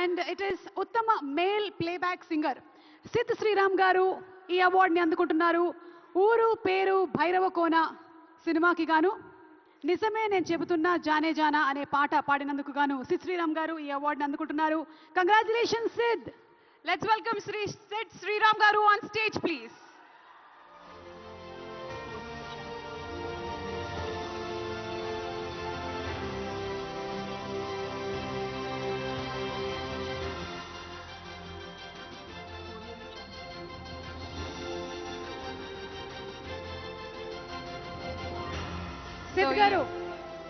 And it is ఉత్తమ male playback singer Sid Sriram గారు ఈ అవార్డుని అందుకుంటున్నారు. ఊరు పేరు భైరవ కోన సినిమాకి గాను. నిజమే నేను చెబుతున్నా జానే జానా అనే పాట పాడినందుకు గాను సిద్ శ్రీరామ్ గారు ఈ అవార్డుని అందుకుంటున్నారు. Congratulation Sid let's welcome Shri Sid Sriram గారు on stage please Seth Garu,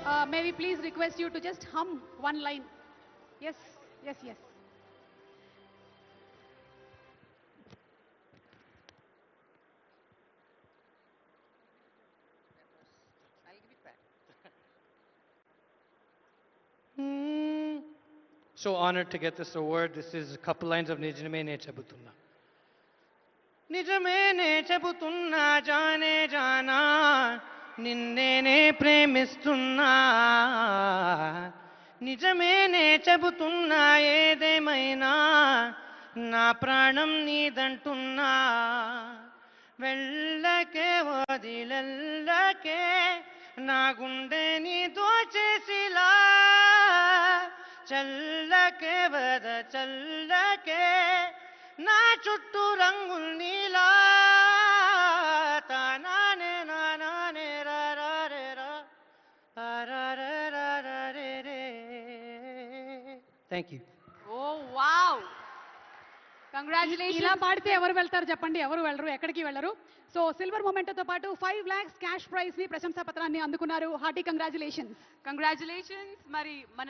uh, may we please request you to just hum one line. Yes, yes, yes. So honored to get this award. This is a couple lines of Nijame Nechabutuna. Nijame Nechabutuna Jane Jana నిన్నేనే ప్రేమిస్తున్నా. నిజమేనే చెబుతున్నా ఏదేమైనా. నా ప్రాణం నీదంటున్నా. వెళ్ళకే వదిలెల్లకే నా గుండె నీ చేసిలా. చల్లకే వద చల్లకే నా చుట్టూ రంగు థ్యాంక్ యూ Oh, wow. ఇలా Congratulations. పాడితే ఎవరు వెళ్తారు చెప్పండి ఎవరు వెళ్ళరు ఎక్కడికి వెళ్ళరు సో సిల్వర్ మొమెంటోతో పాటు ఫైవ్ లాక్స్ క్యాష్ ప్రైజ్ని ప్రశంసా పత్రాన్ని అందుకున్నారు హార్టీ కంగ్రాచులేషన్స్ Congratulations. Mari, మన